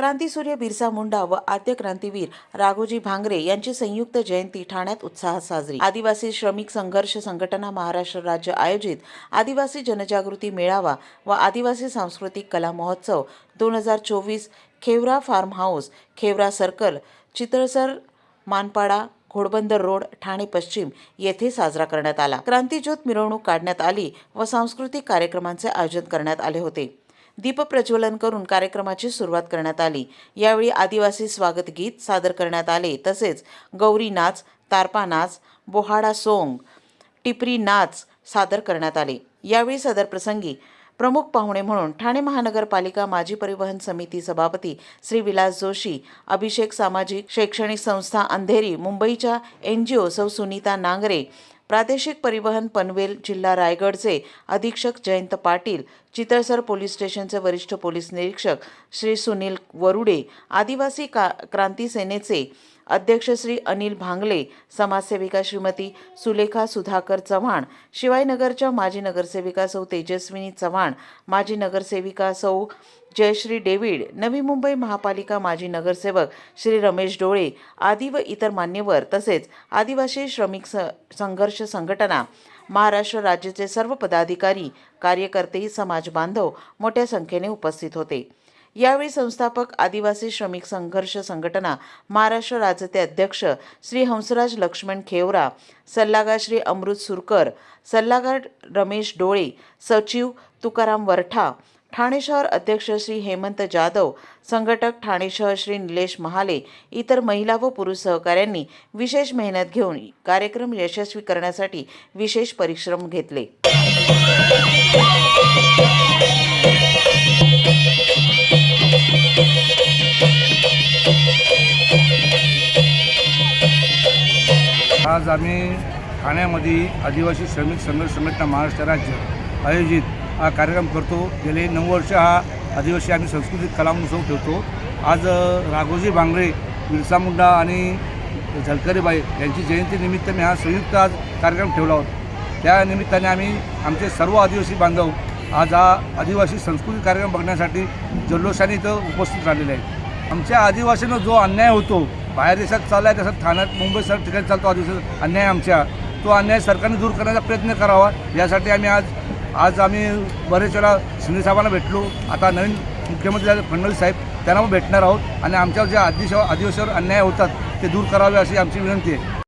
क्रांतीसूर्य बिरसा मुंडा व आद्य क्रांतीवीर राघोजी भांगरे यांची संयुक्त जयंती ठाण्यात उत्साहात साजरी. आदिवासी श्रमिक संघर्ष संघटना महाराष्ट्र राज्य आयोजित आदिवासी जनजागृती मेळावा व आदिवासी सांस्कृतिक कला महोत्सव दोन हजार चोवीस Khevra farm house Khevra circle Chitalsar Manpada Ghodbunder road Thane पश्चिम येथे साजरा करण्यात आला. क्रांतीज्योत मिरवणूक काढण्यात आली व सांस्कृतिक कार्यक्रमांचे आयोजन करण्यात आले होते. दीपप्रज्वलन करून कार्यक्रमाची सुरुवात करण्यात आली. यावेळी आदिवासी स्वागत गीत सादर करण्यात आले. तसेच गौरी नाच तारपा नाच बोहाडा सोंग टिपरी नाच सादर करण्यात आले. यावेळी सदर प्रसंगी प्रमुख पाहुणे म्हणून ठाणे महानगरपालिका माजी परिवहन समिती सभापती श्री विलास जोशी अभिषेक सामाजिक शैक्षणिक संस्था अंधेरी मुंबईच्या एन जी ओ सौ सुनीता नांगरे प्रादेशिक परिवहन पनवेल जिल्हा रायगडचे अधीक्षक जयंत पाटील चितळसर पोलीस स्टेशनचे वरिष्ठ पोलीस निरीक्षक श्री सुनील वरुडे आदिवासी का क्रांती सेनेचे अध्यक्ष श्री अनिल भांगले समाजसेविका श्रीमती सुलेखा सुधाकर चव्हाण शिवायनगरच्या माजी नगरसेविका सौ तेजस्विनी चव्हाण माजी नगरसेविका सौ जयश्री डेव्हिड नवी मुंबई महापालिका माजी नगरसेवक श्री रमेश डोळे आदी व इतर मान्यवर तसेच आदिवासी श्रमिक स संघर्ष संघटना महाराष्ट्र राज्याचे सर्व पदाधिकारी कार्यकर्ते समाज बांधव मोठ्या संख्येने उपस्थित होते. यावेळी संस्थापक आदिवासी श्रमिक संघर्ष संघटना महाराष्ट्र राज्याचे अध्यक्ष श्री हंसराज लक्ष्मण खेवरा सल्लागार श्री अमृत सुरकर सल्लागार रमेश डोळे सचिव तुकाराम वरठा ठाणे शहर अध्यक्ष श्री हेमंत जाधव संघटक ठाणे शहर श्री निलेश महाले इतर महिला व पुरुष सहकाऱ्यांनी विशेष मेहनत घेऊन कार्यक्रम यशस्वी करण्यासाठी विशेष परिश्रम घेतले. आज आम्ही ठाण्यामध्ये आदिवासी श्रमिक संघर्ष संघटना महाराष्ट्र राज्य आयोजित हा कार्यक्रम करतो. गेले नऊ वर्ष हा आदिवासी आम्ही सांस्कृतिक कला महोत्सव ठेवतो. आज राघोजी भांगरे बिरसा मुंडा आणि झलकरीबाई यांची जयंतीनिमित्त मी हा संयुक्त आज कार्यक्रम ठेवला होता. त्या निमित्ताने आम्ही आमचे सर्व आदिवासी बांधव आज हा आदिवासी संस्कृती कार्यक्रम बघण्यासाठी जल्लोषाने इथं उपस्थित राहिलेले आहेत. आमच्या आदिवासींना जो अन्याय होतो बाहेर देशात चालला आहे तसं ठाण्यात मुंबई सर ठिकाणी चालतो आदिवासी अन्याय आमच्या. तो अन्याय सरकारने दूर करण्याचा प्रयत्न करावा. यासाठी आम्ही आज आज आम्ही बरेच वेळा शिंदे साहेबांना भेटलो. आता नवीन मुख्यमंत्री झाले फडणवीस साहेब त्यांना भेटणार आहोत. आणि आमच्यावर जे आदिशा आदिवासीवर अन्याय होतात ते दूर करावे अशी आमची विनंती आहे.